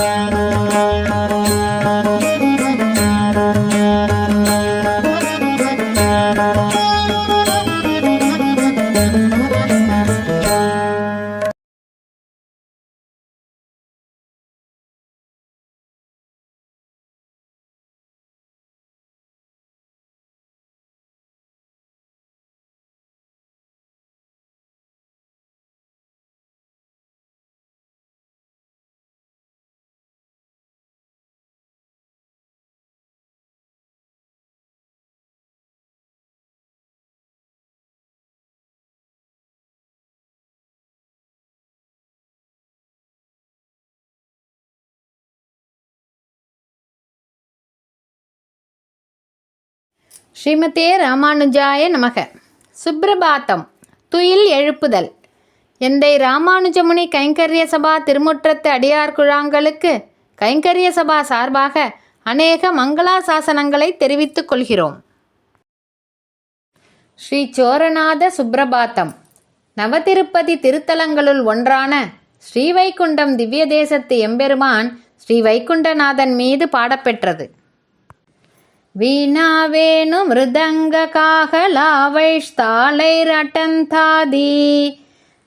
Música ஸ்ரீமதே ராமானுஜாய நமக. சுப்பிரபாத்தம் துயில் எழுப்புதல். எந்தை ராமானுஜமுனி கைங்கரிய சபா திருமுற்றத்து அடியார் குழாங்களுக்கு கைங்கரிய சபா சார்பாக அநேக மங்களாசாசனங்களை தெரிவித்துக் கொள்கிறோம். ஸ்ரீ சோரநாத சுப்பிரபாத்தம் நவதிருப்பதி திருத்தலங்களுள் ஒன்றான ஸ்ரீவைகுண்டம் திவ்ய தேசத்து எம்பெருமான் ஸ்ரீ வைகுண்டநாதன் மீது பாடப்பெற்றது. वीणावेणु मृदङ्गकाहलावैस्तालैरटन्तादि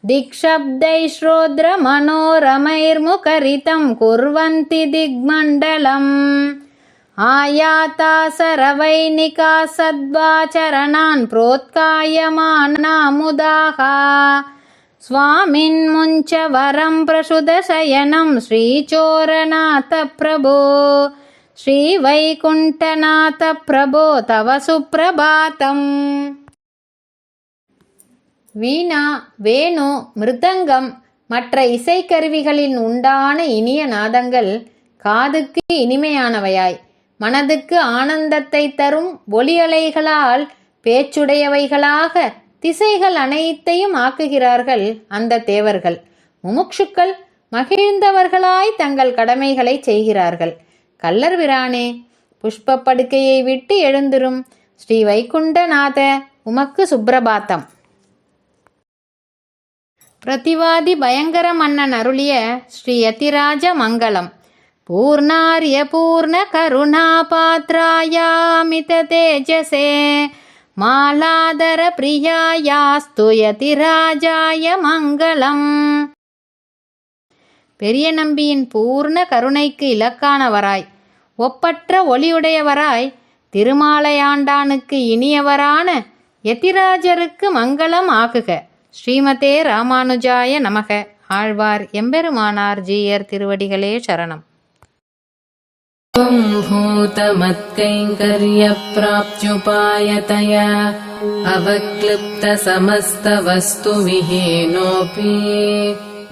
दिक्शब्दैश्रोद्रमनोरमैर्मुखरितं कुर्वन्ति दिग्मण्डलम् आयाता सरवैनिका सद्वाचरणान् प्रोत्कायमानामुदाः स्वामिन्मुञ्च वरं प्रसुदशयनं श्रीचोरनाथप्रभो ஸ்ரீவைகுண்டநாத பிரபோ தவ சுப்பிரபாதம் வீணா வேணு மிருதங்கம் மற்ற இசைக்கருவிகளின் உண்டான இனிய நாதங்கள் காதுக்கு இனிமையானவையாய். மனதுக்கு ஆனந்தத்தை தரும் ஒலியலைகளால் பேச்சுடையவைகளாக திசைகள் அனைத்தையும் ஆக்குகிறார்கள் அந்த தேவர்கள். முமுட்சுக்கள் மகிழ்ந்தவர்களாய் தங்கள் கடமைகளை செய்கிறார்கள். கல்லர் விரானே புஷ்ப படுக்கையை விட்டு எழுந்திரும் ஸ்ரீ வைகுண்டநாத உமக்கு சுப்பிரபாத்தம். பிரதிவாதி பயங்கர மன்னன் அருளிய ஸ்ரீ யதிராஜ மங்களம். பூர்ணாரிய பூர்ண கருணா பாத்ராயாமித தேஜசே மாலாதர பிரியாயாஸ்து யதிராஜாய மங்களம். பெரிய நம்பியின் பூர்ண கருணைக்கு இலக்கானவராய் ஒப்பற்ற ஒளியுடையவராய் திருமாலையாண்டானுக்கு இனியவரான யதிராஜருக்கு மங்களம் ஆகுக ஸ்ரீமதே ராமானுஜாய நமக ஆழ்வார் எம்பெருமானார் ஜீயர் திருவடிகளே சரணம் भूतमत्कैङ्कर्यप्राप्त्युपायतया अवक्लिप्तसमस्तवस्तुविहीनोऽपि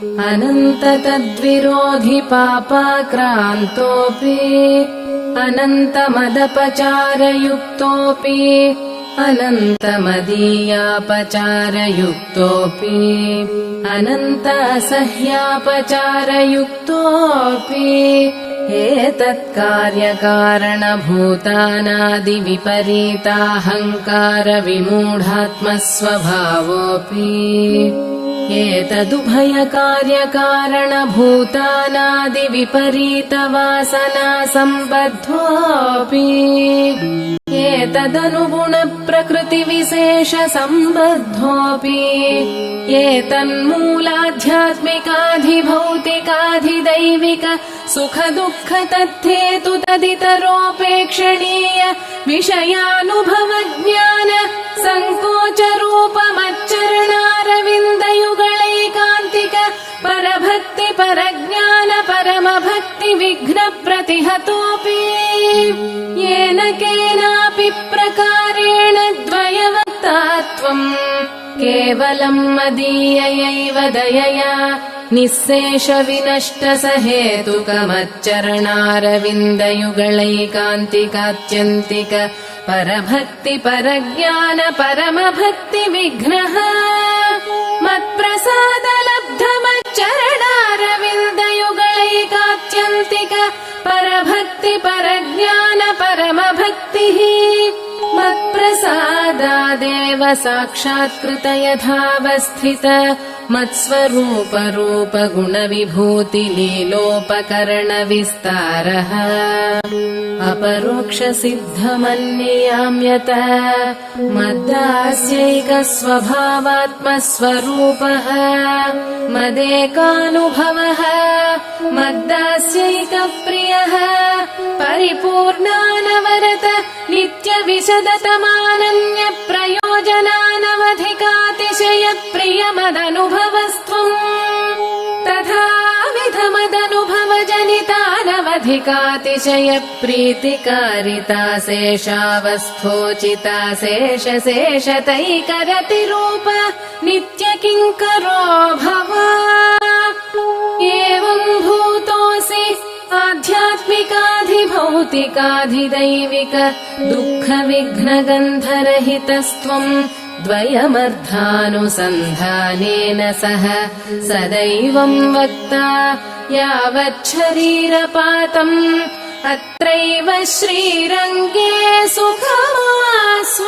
अनन्ततद्विरोधि पापाक्रान्तोऽपि अनन्तमदपचारयुक्तोऽपि अनन्तमदीयापचारयुक्तोऽपि अनन्त असह्यापचारयुक्तोऽपि एतत्कार्यकारणभूतानादिविपरीताहङ्कारविमूढात्मस्वभावोऽपि एतदुभयकार्यकारणभूतानादिविपरीतवासना सम्बद्धोऽपि एतदनुगुणप्रकृतिविशेषसम्बद्धोऽपि। एतन्मूलाध्यात्मिकाधिभौतिकाधिदैविक सुखदुःखतथ्येतु तदितरोपेक्षणीय विषयानुभवज्ञान सङ्कोचरूपमच्चरणारविन्दयुगलैकान्तिक परभक्ति परज्ञान परमभक्ति विघ्नप्रतिहतोऽपि। येन केनापि प्रकारेण द्वयवक्तात्वम् केवलम् मदीययैव दयया निःशेष विनष्ट स हेतुकमच्चरणारविन्दयुगलैकान्तिकात्यन्तिक परभक्ति परज्ञान परमभक्ति विघ्नः मत्प्रसादलब्धमच्चरणारविन्दयुगलैकात्यन्तिक परभक्ति परज्ञान परमभक्तिः मत्प्रसादादेव साक्षात्कृत यथावस्थित मत्स्वरूपरूप गुणविभूतिलीलोपकरणविस्तारः अपरोक्षसिद्धमन्ययाम्यत मद्दास्यैकस्वभावात्मस्वरूपः। मदेकानुभवः मद्दास्यैकप्रियः परिपूर्णानवरत नित्यविशदतमानन्यप्रयोजनानवधिकातिशयप्रियमदनुभवस्त्वम् तथाविधमदनुभवजनितानवधिकातिशयप्रीतिकारिता शेषावस्थोचिता शेषशेषतैकरतिरूप नित्यकिङ्करो भव एवम् भूतोऽसि आध्यात्मिकाधिभौतिकाधिदैविक दुःखविघ्नगन्धरहितस्त्वम् द्वयमर्धानुसन्धानेन सह सदैवम् वक्ता यावच्छरीरपातम् अत्रैव श्रीरङ्गे सुखमास्व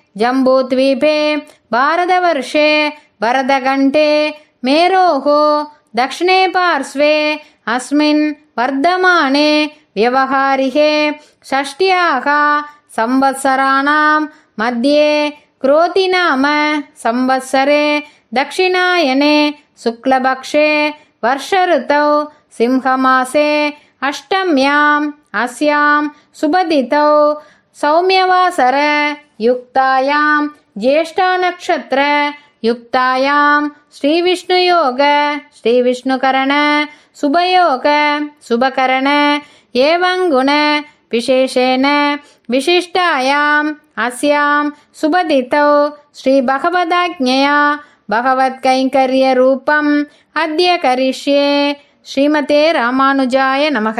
जम्बूद्वीपे भारतवर्षे भरतघण्टे मेरोः दक्षिणे पार्श्वे अस्मिन् वर्धमाने व्यवहारिके षष्ट्याः संवत्सराणां मध्ये क्रोतिनाम संवत्सरे दक्षिणायने शुक्लपक्षे वर्षऋतौ सिंहमासे अष्टम्याम् अस्यां सुबदितौ सौम्यवासर युक्तायां ज्येष्ठानक्षत्र युक्तायां श्रीविष्णुयोग श्रीविष्णुकरण सुभयोग शुभकरण एवङ्गुण विशेषेण विशिष्टायाम् अस्यां सुबदितौ श्रीभगवदाज्ञया भगवत्कैङ्कर्यरूपम् अद्य करिष्ये श्रीमते रामानुजाय नमः